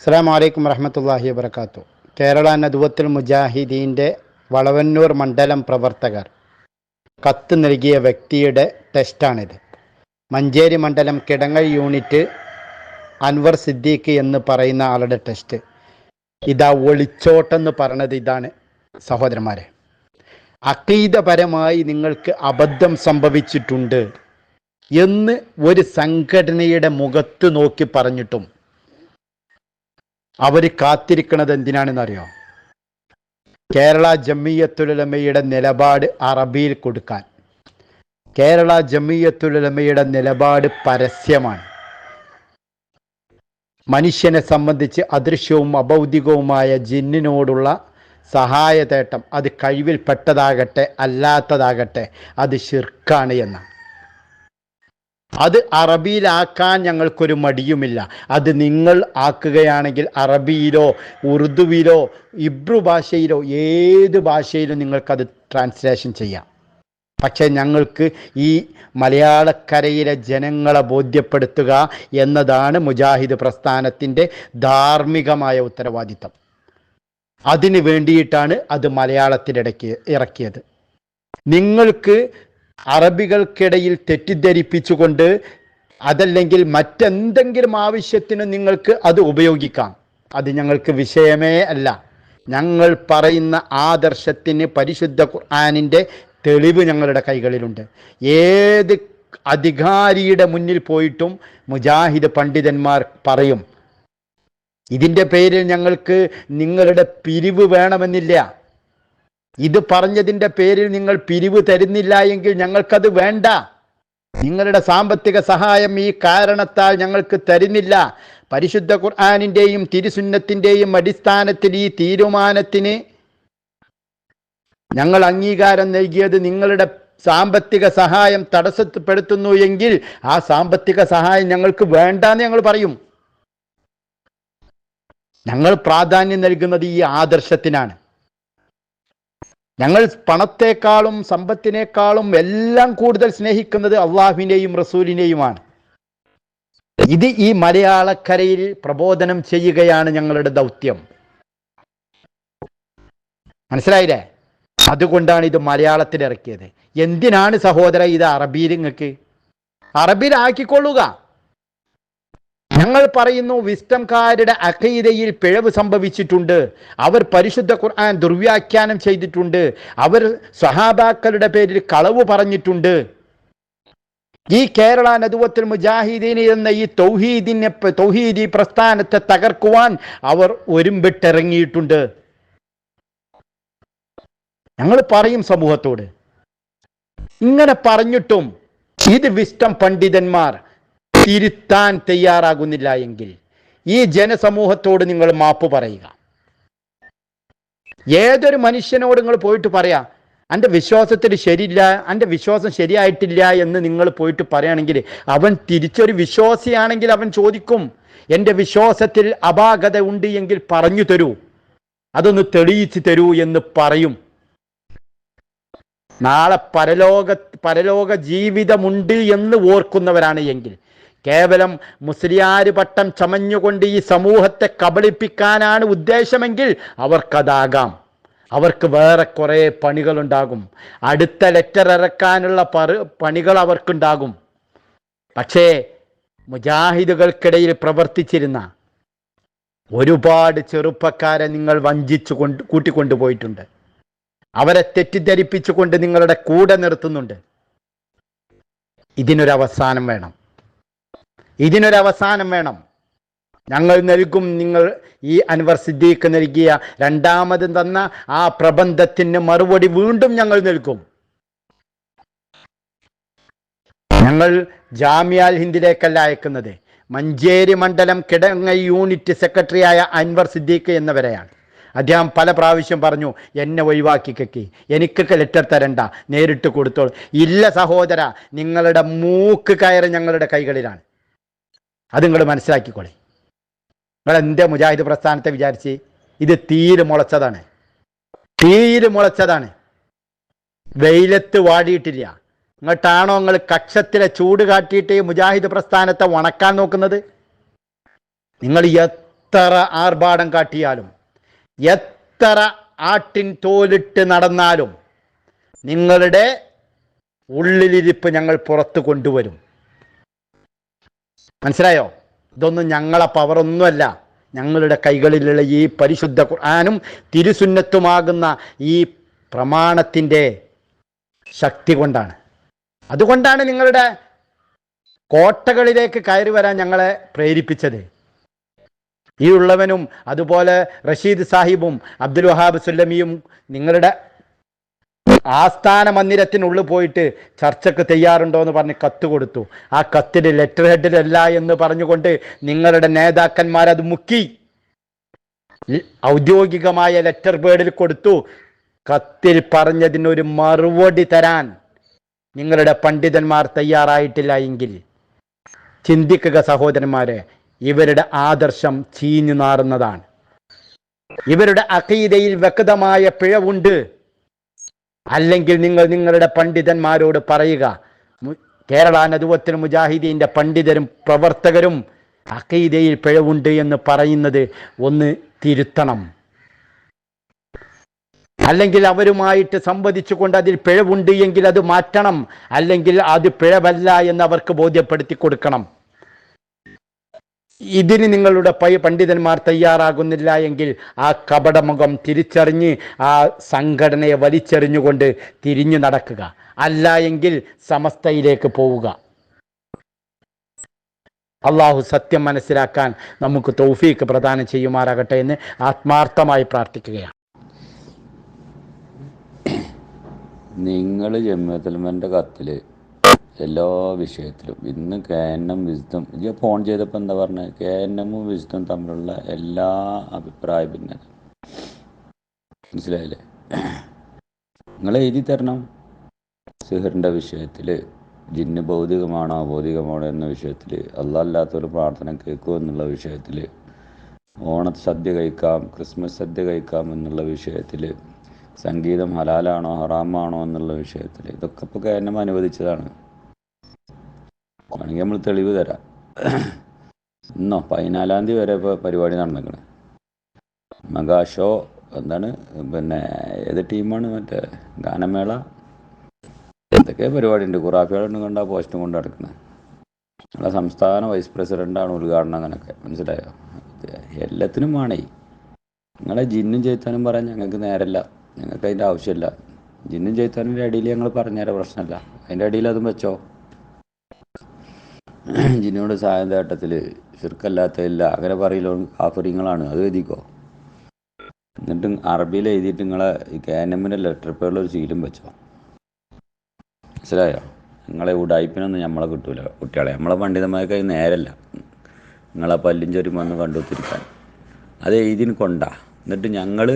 അസ്സാം വലൈക്കും വറഹമത്തല്ലാഹി വാബർക്കാത്തു കേരള നദുവത്തുൽ മുജാഹിദീന്റെ വളവന്നൂർ മണ്ഡലം പ്രവർത്തകർ കത്ത് നൽകിയ വ്യക്തിയുടെ ടെസ്റ്റാണിത്. മഞ്ചേരി മണ്ഡലം കിടങ്ങൽ യൂണിറ്റ് അൻവർ സിദ്ദീഖ് എന്ന് പറയുന്ന ആളുടെ ടെസ്റ്റ്. ഇതാ ഒളിച്ചോട്ടെന്ന് പറഞ്ഞത് ഇതാണ് സഹോദരന്മാരെ. അക്കീതപരമായി നിങ്ങൾക്ക് അബദ്ധം സംഭവിച്ചിട്ടുണ്ട് എന്ന് ഒരു സംഘടനയുടെ മുഖത്ത് നോക്കി പറഞ്ഞിട്ടും അവർ കാത്തിരിക്കുന്നത് എന്തിനാണെന്നറിയോ? കേരള ജമ്മിയത്തുലമയുടെ നിലപാട് അറബിയിൽ കൊടുക്കാൻ. കേരള ജമ്മിയത്തുലമയുടെ നിലപാട് പരസ്യമാണ്. മനുഷ്യനെ സംബന്ധിച്ച് അദൃശ്യവും അഭൗതികവുമായ ജിന്നിനോടുള്ള സഹായതേട്ടം അത് കഴിവിൽപ്പെട്ടതാകട്ടെ അല്ലാത്തതാകട്ടെ അത് ശിർക്കാണ് എന്നാണ്. അത് അറബിയിലാക്കാൻ ഞങ്ങൾക്കൊരു മടിയുമില്ല. അത് നിങ്ങൾ ആക്കുകയാണെങ്കിൽ അറബിയിലോ ഉറുദുവിലോ ഇബ്രു ഭാഷയിലോ ഏത് ഭാഷയിലും നിങ്ങൾക്കത് ട്രാൻസ്ലേഷൻ ചെയ്യാം. പക്ഷേ ഞങ്ങൾക്ക് ഈ മലയാളക്കരയിലെ ജനങ്ങളെ ബോധ്യപ്പെടുത്തുക എന്നതാണ് മുജാഹിദ് പ്രസ്ഥാനത്തിന്റെ ധാർമ്മികമായ ഉത്തരവാദിത്തം. അതിന് വേണ്ടിയിട്ടാണ് അത് മലയാളത്തിലിടയ്ക്ക് ഇറക്കിയത്. നിങ്ങൾക്ക് അറബികൾക്കിടയിൽ തെറ്റിദ്ധരിപ്പിച്ചുകൊണ്ട് അതല്ലെങ്കിൽ മറ്റെന്തെങ്കിലും ആവശ്യത്തിന് നിങ്ങൾക്ക് അത് ഉപയോഗിക്കാം. അത് ഞങ്ങൾക്ക് വിഷയമേ അല്ല. ഞങ്ങൾ പറയുന്ന ആദർശത്തിന് പരിശുദ്ധ ഖുർആാനിന്റെ തെളിവ് ഞങ്ങളുടെ കൈകളിലുണ്ട്. ഏത് അധികാരിയുടെ മുന്നിൽ പോയിട്ടും മുജാഹിദ് പണ്ഡിതന്മാർ പറയും ഇതിന്റെ പേരിൽ ഞങ്ങൾക്ക് നിങ്ങളുടെ പിരിവ് വേണമെന്നില്ല. ഇത് പറഞ്ഞതിന്റെ പേരിൽ നിങ്ങൾ പിരിവ് തരുന്നില്ല എങ്കിൽ ഞങ്ങൾക്കത് വേണ്ട. നിങ്ങളുടെ സാമ്പത്തിക സഹായം ഈ കാരണത്താൽ ഞങ്ങൾക്ക് തരുന്നില്ല. പരിശുദ്ധ ഖുർആാനിന്റെയും തിരുസുന്നത്തിന്റെയും അടിസ്ഥാനത്തിൽ ഈ തീരുമാനത്തിന് ഞങ്ങൾ അംഗീകാരം നൽകിയത് നിങ്ങളുടെ സാമ്പത്തിക സഹായം തടസ്സപ്പെടുത്തുന്നു എങ്കിൽ ആ സാമ്പത്തിക സഹായം ഞങ്ങൾക്ക് വേണ്ടാന്ന് ഞങ്ങൾ പറയും. ഞങ്ങൾ പ്രാധാന്യം നൽകുന്നത് ഈ ആദർശത്തിനാണ്. ഞങ്ങൾ പണത്തെക്കാളും സമ്പത്തിനേക്കാളും എല്ലാം കൂടുതൽ സ്നേഹിക്കുന്നത് അള്ളാഹുവിനെയും റസൂലിനെയുമാണ്. ഇത് ഈ മലയാളക്കരയിൽ പ്രബോധനം ചെയ്യുകയാണ് ഞങ്ങളുടെ ദൗത്യം. മനസ്സിലായില്ലേ? അതുകൊണ്ടാണ് ഇത് മലയാളത്തിൽ ഇറക്കിയത് എന്തിനാണ് സഹോദര ഇത് അറബിയിൽ നിങ്ങൾക്ക് അറബിയിലാക്കിക്കൊള്ളുക. ഞങ്ങൾ പറയുന്നു വിസ്റ്റംകാരുടെ അഖീദയിൽ പിഴവ് സംഭവിച്ചിട്ടുണ്ട്. അവർ പരിശുദ്ധ ഖുർആൻ ദുർവ്യാഖ്യാനം ചെയ്തിട്ടുണ്ട്. അവർ സഹാബാക്കളുടെ പേരിൽ കളവ് പറഞ്ഞിട്ടുണ്ട്. ഈ കേരള നദുവത്തിൽ മുജാഹിദീൻ എന്ന ഈ തൗഹീദിനെ തൗഹീദി പ്രസ്ഥാനത്തെ തകർക്കുവാൻ അവർ ഒരുമ്പിട്ടിറങ്ങിയിട്ടുണ്ട്. ഞങ്ങൾ പറയും സമൂഹത്തോട്. ഇങ്ങനെ പറഞ്ഞിട്ടും ഇത് വിസ്റ്റം പണ്ഡിതന്മാർ തിരുത്താൻ തയ്യാറാകുന്നില്ല എങ്കിൽ ഈ ജനസമൂഹത്തോട് നിങ്ങൾ മാപ്പ് പറയുക. ഏതൊരു മനുഷ്യനോട് നിങ്ങൾ പോയിട്ട് പറയാ എന്റെ വിശ്വാസത്തിൽ ശരിയില്ല എന്റെ വിശ്വാസം ശരിയായിട്ടില്ല എന്ന് നിങ്ങൾ പോയിട്ട് പറയുകയാണെങ്കിൽ അവൻ തിരിച്ചൊരു വിശ്വാസിയാണെങ്കിൽ അവൻ ചോദിക്കും എന്റെ വിശ്വാസത്തിൽ അപാകത ഉണ്ട് എങ്കിൽ പറഞ്ഞു തരൂ അതൊന്ന് തെളിയിച്ചു തരൂ എന്ന് പറയും. നാളെ പരലോക പരലോക ജീവിതമുണ്ട് എന്ന് ഓർക്കുന്നവരാണ് എങ്കിൽ കേവലം മുസ്ലിയാർ പട്ടം ചമഞ്ഞുകൊണ്ട് ഈ സമൂഹത്തെ കബളിപ്പിക്കാനാണ് ഉദ്ദേശമെങ്കിൽ അവർക്കതാകാം. അവർക്ക് വേറെ കുറേ പണികളുണ്ടാകും. അടുത്ത ലെറ്റർ ഇറക്കാനുള്ള പണികൾ അവർക്കുണ്ടാകും. പക്ഷേ മുജാഹിദുകൾക്കിടയിൽ പ്രവർത്തിച്ചിരുന്ന ഒരുപാട് ചെറുപ്പക്കാരെ നിങ്ങൾ വഞ്ചിച്ചു കൊണ്ട് കൂട്ടിക്കൊണ്ടുപോയിട്ടുണ്ട് അവരെ തെറ്റിദ്ധരിപ്പിച്ചുകൊണ്ട് നിങ്ങളുടെ കൂടെ നിർത്തുന്നുണ്ട്. ഇതിനൊരവസാനം വേണം. ഇതിനൊരവസാനം വേണം. ഞങ്ങൾ നൽകും നിങ്ങൾ ഈ അൻവർ സിദ്ദീഖ് നൽകിയ രണ്ടാമത് തന്ന ആ പ്രബന്ധത്തിന് മറുപടി വീണ്ടും ഞങ്ങൾ നൽകും. ഞങ്ങൾ ജാമ്യാൽ ഹിന്ദിലേക്കല്ല അയക്കുന്നത്. മഞ്ചേരി മണ്ഡലം കിടങ്ങ യൂണിറ്റ് സെക്രട്ടറിയായ അൻവർ സിദ്ദീഖ് എന്നവരെയാണ്. അദ്ദേഹം പല പ്രാവശ്യം പറഞ്ഞു എന്നെ ഒഴിവാക്കി കക്കി എനിക്കൊക്കെ ലെറ്റർ തരണ്ട. നേരിട്ട് കൊടുത്തോളൂ. ഇല്ല സഹോദര നിങ്ങളുടെ മൂക്ക് കയറി ഞങ്ങളുടെ കൈകളിലാണ്. അത് നിങ്ങൾ മനസ്സിലാക്കിക്കോളെ. നിങ്ങൾ എന്റെ മുജാഹിദ് പ്രസ്ഥാനത്തെ വിചാരിച്ച് ഇത് തീര് മുളച്ചതാണ്. തീര് മുളച്ചതാണ്. വെയിലത്ത് വാടിയിട്ടില്ല. ഇങ്ങോട്ടാണോ നിങ്ങൾ കക്ഷത്തിലെ ചൂട് കാട്ടിയിട്ട് മുജാഹിദ് പ്രസ്ഥാനത്തെ ഉണക്കാൻ നോക്കുന്നത്? നിങ്ങൾ എത്ര ആർഭാടം കാട്ടിയാലും എത്ര ആട്ടിൻ തോലിട്ട് നടന്നാലും നിങ്ങളുടെ ഉള്ളിലിരിപ്പ് ഞങ്ങൾ പുറത്തു കൊണ്ടുവരും. മനസ്സിലായോ? ഇതൊന്നും ഞങ്ങളെ പവറൊന്നുമല്ല ഞങ്ങളുടെ കൈകളിലുള്ള ഈ പരിശുദ്ധ ഖുർആാനും തിരുസുന്നത്തുമാകുന്ന ഈ പ്രമാണത്തിന്റെ ശക്തി കൊണ്ടാണ്. അതുകൊണ്ടാണ് നിങ്ങളുടെ കോട്ടകളിലേക്ക് കയറി വരാൻ ഞങ്ങളെ പ്രേരിപ്പിച്ചത്. ഈ ഉള്ളവനും അതുപോലെ റഷീദ് സാഹിബും അബ്ദുൽ വഹാബ് സുല്ലമിയും നിങ്ങളുടെ ആസ്ഥാന മന്ദിരത്തിനുള്ളിൽ പോയിട്ട് ചർച്ചക്ക് തയ്യാറുണ്ടോ എന്ന് പറഞ്ഞ് കത്ത് കൊടുത്തു. ആ കത്തിൽ ലെറ്റർ ഹെഡിലല്ല എന്ന് പറഞ്ഞുകൊണ്ട് നിങ്ങളുടെ നേതാക്കന്മാരത് മുക്കി. ഔദ്യോഗികമായ ലെറ്റർ ബേഡിൽ കൊടുത്തു. കത്തിൽ പറഞ്ഞതിനൊരു മറുപടി തരാൻ നിങ്ങളുടെ പണ്ഡിതന്മാർ തയ്യാറായിട്ടില്ല എങ്കിൽ ചിന്തിക്കുക സഹോദരന്മാരെ ഇവരുടെ ആദർശം ചീഞ്ഞു നാറുന്നതാണ്. ഇവരുടെ അഖീദയിൽ വ്യക്തമായ പിഴവുണ്ട്. അല്ലെങ്കിൽ നിങ്ങൾ നിങ്ങളുടെ പണ്ഡിതന്മാരോട് പറയുക കേരള നദുവത്തിൽ മുജാഹിദീന്റെ പണ്ഡിതരും പ്രവർത്തകരും അക്കീതയിൽ പിഴവുണ്ട് എന്ന് പറയുന്നത് ഒന്ന് തിരുത്തണം. അല്ലെങ്കിൽ അവരുമായിട്ട് സംവദിച്ചുകൊണ്ട് അതിൽ പിഴവുണ്ട് എങ്കിൽ അത് മാറ്റണം അല്ലെങ്കിൽ അത് പിഴവല്ല എന്ന് അവർക്ക് ബോധ്യപ്പെടുത്തി കൊടുക്കണം. ഇതിന് നിങ്ങളുടെ പൈ പണ്ഡിതന്മാർ തയ്യാറാകുന്നില്ല എങ്കിൽ ആ കപടമുഖം തിരിച്ചറിഞ്ഞ് ആ സംഘടനയെ വലിച്ചെറിഞ്ഞുകൊണ്ട് തിരിഞ്ഞു നടക്കുക. അല്ല എങ്കിൽ സമസ്തയിലേക്ക് പോവുക. അള്ളാഹു സത്യം മനസ്സിലാക്കാൻ നമുക്ക് തൗഫീക്ക് പ്രദാനം ചെയ്യുമാറാകട്ടെ എന്ന് ആത്മാർത്ഥമായി പ്രാർത്ഥിക്കുകയാണ്. നിങ്ങൾ ജമ്മിയത്തൽമന്റെ കത്തിൽ എല്ലാ വിഷയത്തിലും. ഇന്ന് കെ എൻ എം വിസ്തം ഇത് ഫോൺ ചെയ്തപ്പോൾ എന്താ പറഞ്ഞത് കെ എൻ എമ്മും വിസ്തം തമ്മിലുള്ള എല്ലാ അഭിപ്രായ ഭിന്നത മനസ്സിലായില്ലേ? നിങ്ങൾ എഴുതി തരണം. സിഹറിന്റെ വിഷയത്തിൽ ജിന്ന് ഭൗതികമാണോ ഭൗതികമാണോ എന്ന വിഷയത്തിൽ അല്ലാത്തൊരു പ്രാർത്ഥന കേൾക്കുമോ എന്നുള്ള വിഷയത്തിൽ ഓണ സദ്യ കഴിക്കാം ക്രിസ്മസ് സദ്യ കഴിക്കാം എന്നുള്ള വിഷയത്തിൽ സംഗീതം ഹലാലാണോ ഹറാമാണോ എന്നുള്ള വിഷയത്തിൽ ഇതൊക്കെ ഇപ്പോൾ കേരളം അനുവദിച്ചതാണ്. വേണമെങ്കിൽ നമ്മൾ തെളിവ് തരാം. ഇന്നോ പതിനാലാം തീയതി വരെ ഇപ്പോൾ പരിപാടി നടന്നിക്കണ് മെഗാ ഷോ എന്താണ് പിന്നെ ഏത് ടീമാണ് മറ്റേ ഗാനമേള? എന്തൊക്കെ പരിപാടി ഉണ്ട് കുറാഫിയാളുണ്ട് കണ്ട പോസ്റ്റും കൊണ്ട് നടക്കുന്നത് നമ്മളെ സംസ്ഥാന വൈസ് പ്രസിഡന്റാണ് ഉദ്ഘാടനം അങ്ങനെയൊക്കെ മനസ്സിലായോ? എല്ലാത്തിനും വേണേ നിങ്ങളെ ജിന്നും ചെയ്ത്താനും പറയാൻ ഞങ്ങൾക്ക് നേരല്ല. ഞങ്ങൾക്ക് അതിന്റെ ആവശ്യമില്ല. ജിന്നും ചേത്താനും അടിയിൽ ഞങ്ങൾ പറഞ്ഞുതരാം പ്രശ്നമല്ല. അതിന്റെ അടിയിൽ അതും വെച്ചോ. ജിന്നോട് സായന്തേട്ടത്തിൽ ചെറുക്കല്ലാത്തതില്ല അങ്ങനെ പറയലോ കാഫര്യങ്ങളാണ്. അത് എഴുതിക്കോ. എന്നിട്ട് അറബിയിൽ എഴുതിയിട്ട് നിങ്ങളെ കെ എൻ എമ്മിന്റെ ലെറ്റർ പേരിൽ ഒരു സീലും വെച്ചോ. മനസ്സിലായോ? നിങ്ങളെ ഉടായ്പിനൊന്നും നമ്മളെ കിട്ടൂല കുട്ടികളെ. നമ്മളെ പണ്ഡിതമായ കൈ നേരല്ല. നിങ്ങളെ പല്ലും ചൊരും വന്ന് കണ്ടുത്തിരിക്കാൻ അത് എഴുതിന് കൊണ്ടാ. എന്നിട്ട് ഞങ്ങൾ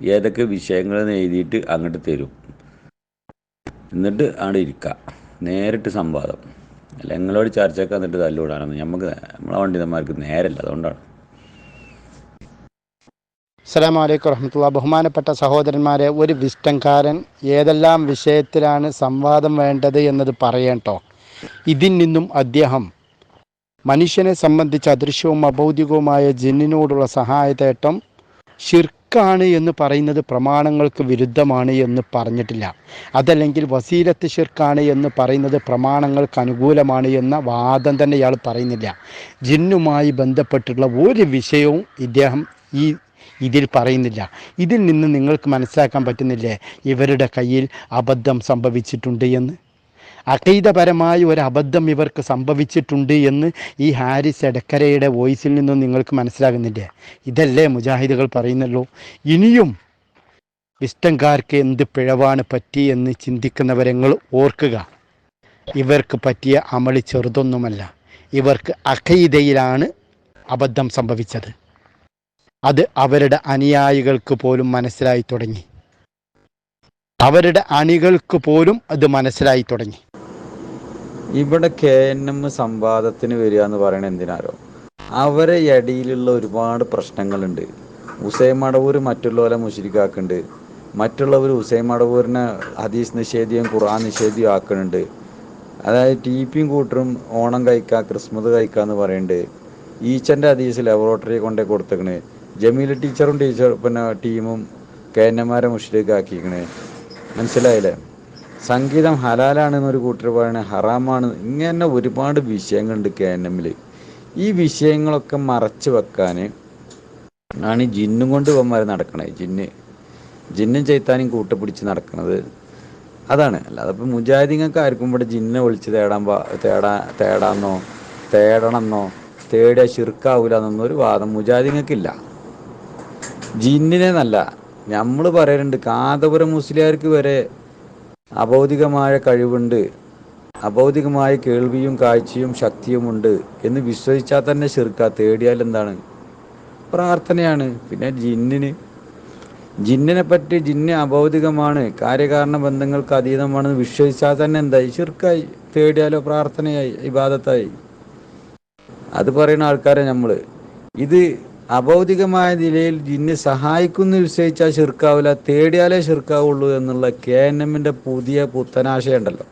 ഏതൊക്കെ വിഷയങ്ങളെന്ന് എഴുതിയിട്ട് അങ്ങോട്ട് തരും. എന്നിട്ട് അവിടെ ഇരിക്കുക നേരിട്ട് സംവാദം. അല്ല നിങ്ങളോട് ചർച്ചയൊക്കെ വന്നിട്ട് തല്ലുകൂടാനൊന്നും നമുക്ക് നമ്മളെ പണ്ഡിതന്മാർക്ക് നേരല്ല അതുകൊണ്ടാണ്. അസ്സാം അലൈക്കും വറഹമത്തുള്ള. ബഹുമാനപ്പെട്ട സഹോദരന്മാരെ ഒരു വിഷ്ടംകാരൻ ഏതെല്ലാം വിഷയത്തിലാണ് സംവാദം വേണ്ടത് എന്നത് പറയട്ടോ ഇതിൽ നിന്നും അദ്ദേഹം മനുഷ്യനെ സംബന്ധിച്ച് അദൃശ്യവും അഭൗതികവുമായ ജിന്നിനോടുള്ള സഹായതേട്ടം ഷിർക്കാണ് എന്ന് പറയുന്നത് പ്രമാണങ്ങൾക്ക് വിരുദ്ധമാണ് എന്ന് പറഞ്ഞിട്ടില്ല. അതല്ലെങ്കിൽ വസീലത്ത് ഷിർക്കാണ് എന്ന് പറയുന്നത് പ്രമാണങ്ങൾക്ക് അനുകൂലമാണ് എന്ന വാദം തന്നെ ഇയാൾ പറയുന്നില്ല. ജിന്നുമായി ബന്ധപ്പെട്ടുള്ള ഒരു വിഷയവും ഇദ്ദേഹം ഈ ഇതിൽ പറയുന്നില്ല. ഇതിൽ നിന്ന് നിങ്ങൾക്ക് മനസ്സിലാക്കാൻ പറ്റുന്നില്ലേ? ഇവരുടെ കയ്യിൽ അബദ്ധം സംഭവിച്ചിട്ടുണ്ട് എന്ന്. അകൈതപരമായ ഒരു അബദ്ധം ഇവർക്ക് സംഭവിച്ചിട്ടുണ്ട് എന്ന് ഈ ഹാരിസ് എടക്കരയുടെ വോയിസിൽ നിന്നും നിങ്ങൾക്ക് മനസ്സിലാകുന്നില്ലേ? ഇതല്ലേ മുജാഹിദുകൾ പറയുന്നല്ലോ. ഇനിയും ഇഷ്ടംകാർക്ക് എന്ത് പിഴവാണ് പറ്റി എന്ന് ചിന്തിക്കുന്നവരങ്ങൾ ഓർക്കുക. ഇവർക്ക് പറ്റിയ അമളി ചെറുതൊന്നുമല്ല. ഇവർക്ക് അഖൈതയിലാണ് അബദ്ധം സംഭവിച്ചത്. അത് അവരുടെ അനുയായികൾക്ക് പോലും മനസ്സിലായി തുടങ്ങി. അവരുടെ അണികൾക്ക് പോലും അത് മനസ്സിലായി തുടങ്ങി. ഇവിടെ കെ എൻ എം സംവാദത്തിന് വരിക എന്ന് പറയുന്നത് എന്തിനാരോ? അവരെ ഇടയിലുള്ള ഒരുപാട് പ്രശ്നങ്ങളുണ്ട്. ഹുസൈൻ മടവൂർ മറ്റുള്ളവരെ മുഷിരിക്കാക്കുന്നുണ്ട്. മറ്റുള്ളവർ ഹുസൈൻ മടവൂരിനെ ഹദീസ് നിഷേധിയും ഖുറാൻ നിഷേധിയും ആക്കുന്നുണ്ട്. അതായത് ടി പിയും കൂട്ടറും ഓണം കഴിക്കുക ക്രിസ്മസ് കഴിക്കുക എന്ന് പറയുന്നുണ്ട് ഈച്ചന്റെ ഹദീസ് ലബോറട്ടറി കൊണ്ടേ കൊടുത്തേക്കണ്. ജമീല ടീച്ചറും ടീച്ചർ പിന്നെ ടീമും കെ എൻ കേന്നമാരെ മുഷ്രിഖാക്കിക്കണ് മനസ്സിലായില്ലേ? സംഗീതം ഹലാലാണെന്നൊരു കൂട്ടർ പറയണേ ഹറാമാണ്. ഇങ്ങനെ ഒരുപാട് വിഷയങ്ങളുണ്ട് കെ എൻ എമ്മിൽ ഈ വിഷയങ്ങളൊക്കെ മറച്ചു വെക്കാൻ ആണ് ഈ ജിന്നും കൊണ്ട് ഇവന്മാർ നടക്കണേ. ജിന്ന്. ജിന്നും ചെയ്ത്താനും കൂട്ടുപിടിച്ച് നടക്കുന്നത് അതാണ്. അല്ലാതെ ഇപ്പം മുജാഹിദീങ്ങൾക്ക് ആർക്കും ഇവിടെ ജിന്നെ വിളിച്ച് തേടാൻ തേടാ തേടാന്നോ തേടണമെന്നോ തേടിയ ശിർക്കാവൂല എന്നൊന്നൊരു വാദം മുജാഹിദീങ്ങൾക്കില്ല. ജിന്നിനെ നല്ല. നമ്മൾ പറയലുണ്ട് കാതപുരം മുസ്ലിയാർക്ക് വരെ അഭൗതികമായ കഴിവുണ്ട്. അഭൗതികമായ കേൾവിയും കാഴ്ചയും ശക്തിയുമുണ്ട് എന്ന് വിശ്വസിച്ചാൽ തന്നെ ചെറുക്ക തേടിയാൽ എന്താണ്? പ്രാർത്ഥനയാണ്. പിന്നെ ജിന്നിന്. ജിന്നിനെ പറ്റി ജിന്ന് അഭൗതികമാണ്. കാര്യകാരണ ബന്ധങ്ങൾക്ക് അതീതമാണെന്ന് വിശ്വസിച്ചാൽ തന്നെ എന്തായി? ചെറുക്കായി തേടിയാലോ പ്രാർത്ഥനയായി ഇബാദത്തായി. അത് പറയുന്ന ആൾക്കാരെ നമ്മൾ ഇത് അഭൗതികമായ നിലയിൽ ജിന്നെ സഹായിക്കുന്നു വിശ്വസിച്ചാൽ ശിർക്കാവില്ല തേടിയാലേ ശിർക്കാവുള്ളൂ എന്നുള്ള കെ എൻ എമ്മിന്റെ പുതിയ പുത്തനാശയുണ്ടല്ലോ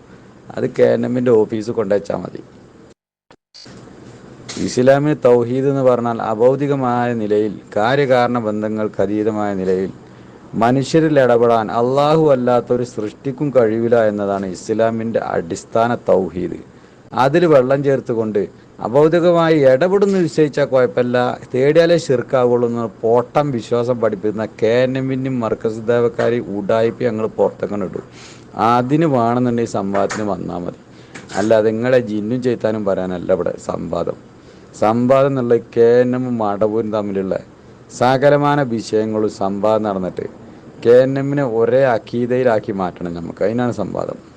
അത് കെ എൻ എമ്മിന്റെ ഓഫീസ് കൊണ്ടുവച്ചാൽ മതി. ഇസ്ലാമിന് തൗഹീദ് എന്ന് പറഞ്ഞാൽ അഭൗതികമായ നിലയിൽ കാര്യകാരണ ബന്ധങ്ങൾക്ക് അതീതമായ നിലയിൽ മനുഷ്യരിൽ ഇടപെടാൻ അള്ളാഹു അല്ലാത്തൊരു സൃഷ്ടിക്കും കഴിവില്ല എന്നതാണ് ഇസ്ലാമിന്റെ അടിസ്ഥാന തൗഹീദ്. അതിൽ വെള്ളം ചേർത്തുകൊണ്ട് അഭൗതികമായി ഇടപെടുന്ന നിശ്ചയിച്ചാൽ കുഴപ്പമില്ല. തേടിയാലേ ശിർക്കാവുള്ളൂ എന്ന് പോട്ടം വിശ്വാസം പഠിപ്പിക്കുന്ന കെ എൻ എമ്മിനും മർക്കസ് ദേവക്കാരി ഉടായ്പ ഞങ്ങൾ പുറത്തേക്കാണ് ഇടും അതിന് വേണമെന്നുണ്ടെങ്കിൽ സംവാദത്തിന് വന്നാൽ മതി. അല്ലാതെ നിങ്ങളെ ജിന്നും ചെയ്താനും പറയാനല്ല ഇവിടെ സംവാദം. സംവാദം എന്നുള്ള കെ എൻ എമ്മും മടവൂരും തമ്മിലുള്ള സകലമാന വിഷയങ്ങളും സംവാദം നടന്നിട്ട് കെ എൻ എമ്മിനെ ഒരേ അക്കീതയിലാക്കി മാറ്റണം നമുക്ക്. അതിനാണ് സംവാദം.